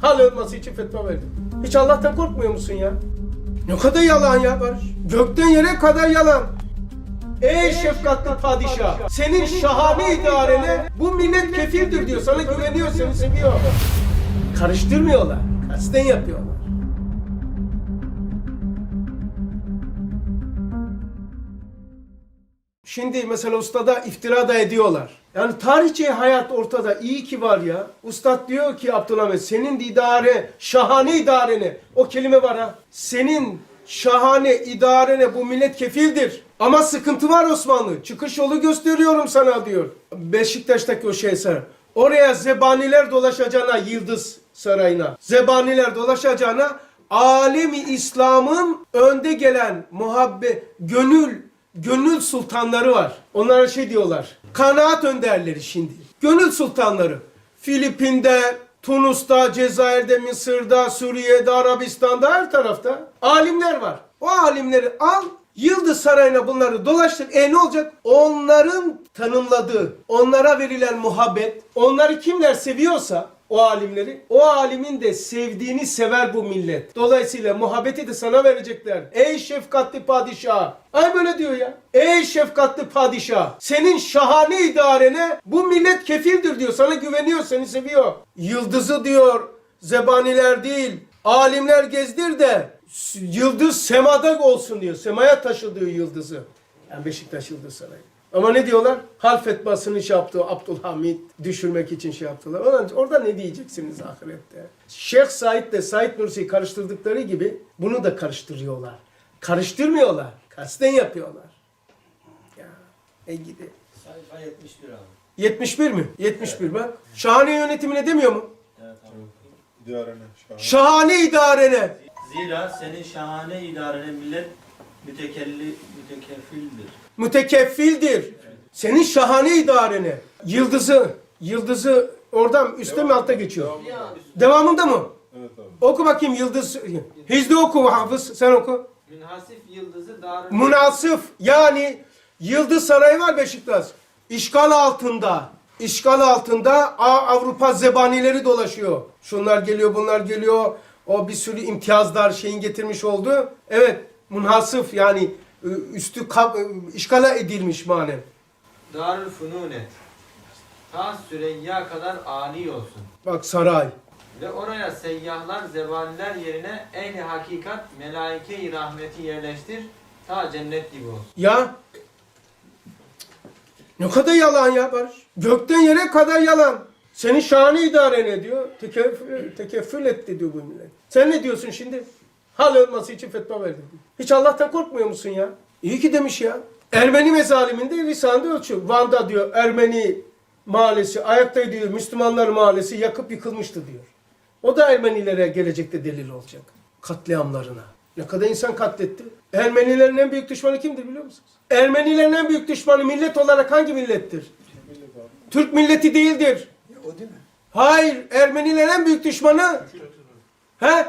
Hal olması için fetva verdim. Hiç Allah'tan korkmuyor musun ya? Ne kadar yalan ya Barış. Gökten yere kadar yalan. Ey şefkatli padişah, senin şahane idarene bu millet kefildir diyor. Sana güveniyor, seni seviyor. Karıştırmıyorlar. Kasten yapıyorlar. Şimdi mesela ustada iftira da ediyorlar. Yani tarihçi hayat ortada. iyi ki var ya. Ustad diyor ki Abdülhamit senin idare, şahane idarene. O kelime var ha. Senin şahane idarene bu millet kefildir. Ama sıkıntı var Osmanlı. Çıkış yolu gösteriyorum sana diyor. Beşiktaş'taki o şey. Oraya zebaniler dolaşacağına Yıldız Sarayı'na. Zebaniler dolaşacağına alemi İslam'ın önde gelen muhabbet, gönül gönül sultanları var. Onlara şey diyorlar. Kanaat önderleri şimdi. Gönül sultanları. Filipin'de, Tunus'ta, Cezayir'de, Mısır'da, Suriye'de, Arabistan'da her tarafta alimler var. O alimleri al, Yıldız Sarayı'na bunları dolaştır. E ne olacak? Onların tanımladığı, onlara verilen muhabbet, onları kimler seviyorsa o alimleri, o alimin de sevdiğini sever bu millet. Dolayısıyla muhabbeti de sana verecekler. Ey şefkatli padişah. Ay böyle diyor ya. Ey şefkatli padişah. Senin şahane idarene bu millet kefildir diyor. Sana güveniyor, seni seviyor. Yıldızı diyor. Zebaniler değil. Alimler gezdir de yıldız semada olsun diyor. Semaya taşıdığı yıldızı. Yani Beşiktaş Yıldız Sarayı. Ama ne diyorlar? Hal fetvasını şey yaptı Abdülhamit düşürmek için şey yaptılar. Oradan, orada ne diyeceksiniz ahirette? Şeyh Said de Said Nursi'yi karıştırdıkları gibi bunu da karıştırıyorlar. Karıştırmıyorlar. Kasten yapıyorlar. Ya, e gidi. Sayfa 71 abi. 71 mi? 71 bak. Şahane yönetimine demiyor mu? Evet abi. İdarene. Şahane. Şahane idarene. Zira senin şahane idarene millet mütekelli, mütekeffildir. mütekeffildir. Senin şahane idarene. Yıldızı, yıldızı oradan üstte mi altta geçiyor? Devamında mı? Evet abi. Oku bakayım yıldız. Hizli oku Hafız sen oku. Münhasif yıldızı darül Münasıf yani Yıldız Sarayı var Beşiktaş. İşgal altında. İşgal altında A- Avrupa zebanileri dolaşıyor. Şunlar geliyor bunlar geliyor. O bir sürü imtiyazlar şeyin getirmiş oldu. Evet münhasıf yani üstü kap, ı, işgala edilmiş manen. darül fununet. Ta Süreyya kadar âli olsun. Bak saray. Ve oraya seyyahlar, zebaniler yerine ehli hakikat, melaike-i rahmeti yerleştir. Ta cennet gibi olsun. Ya ne kadar yalan ya Barış. Gökten yere kadar yalan. Senin şanı idare ne diyor? Tekeffül, tekeffül etti diyor bu millet. Sen ne diyorsun şimdi? Hal olması için fetva verdi. Hiç Allah'tan korkmuyor musun ya? İyi ki demiş ya. Ermeni mezaliminde lisanında ölçüyor. Van'da diyor Ermeni mahallesi ayaktaydı diyor. Müslümanlar mahallesi yakıp yıkılmıştı diyor. O da Ermenilere gelecekte delil olacak. Katliamlarına. Ne kadar insan katletti. Ermenilerin en büyük düşmanı kimdir biliyor musunuz? Ermenilerin en büyük düşmanı millet olarak hangi millettir? Türk milleti değildir. O değil mi? Hayır, Ermenilerin en büyük düşmanı he?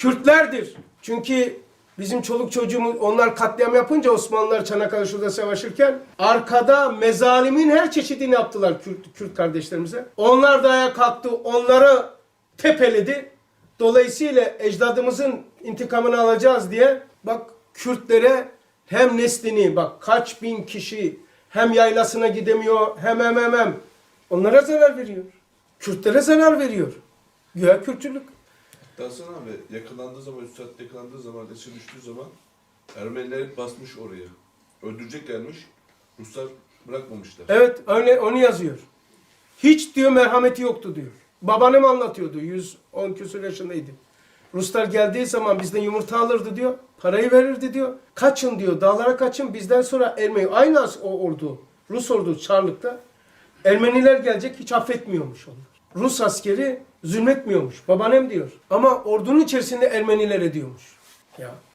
Kürtlerdir. Çünkü bizim çoluk çocuğumuz onlar katliam yapınca Osmanlılar Çanakkale şurada savaşırken arkada mezalimin her çeşidini yaptılar Kürt, Kürt kardeşlerimize. Onlar da ayağa kalktı, onları tepeledi. Dolayısıyla ecdadımızın intikamını alacağız diye bak Kürtlere hem neslini bak kaç bin kişi hem yaylasına gidemiyor hem hem hem hem onlara zarar veriyor. Kürtlere zarar veriyor. Güya Kürtçülük. Dansın abi yakalandığı zaman, Üstad yakalandığı zaman, esir düştüğü zaman Ermeniler hep basmış oraya. Öldürecek gelmiş, Ruslar bırakmamışlar. Evet öyle onu yazıyor. Hiç diyor merhameti yoktu diyor. Babanım anlatıyordu. 110 küsur yaşındaydı. Ruslar geldiği zaman bizden yumurta alırdı diyor. Parayı verirdi diyor. Kaçın diyor. Dağlara kaçın. Bizden sonra Ermeni. Aynı o ordu. Rus ordu Çarlık'ta. Ermeniler gelecek hiç affetmiyormuş onlar. Rus askeri zulmetmiyormuş. Babaannem diyor. Ama ordunun içerisinde Ermeniler ediyormuş. Ya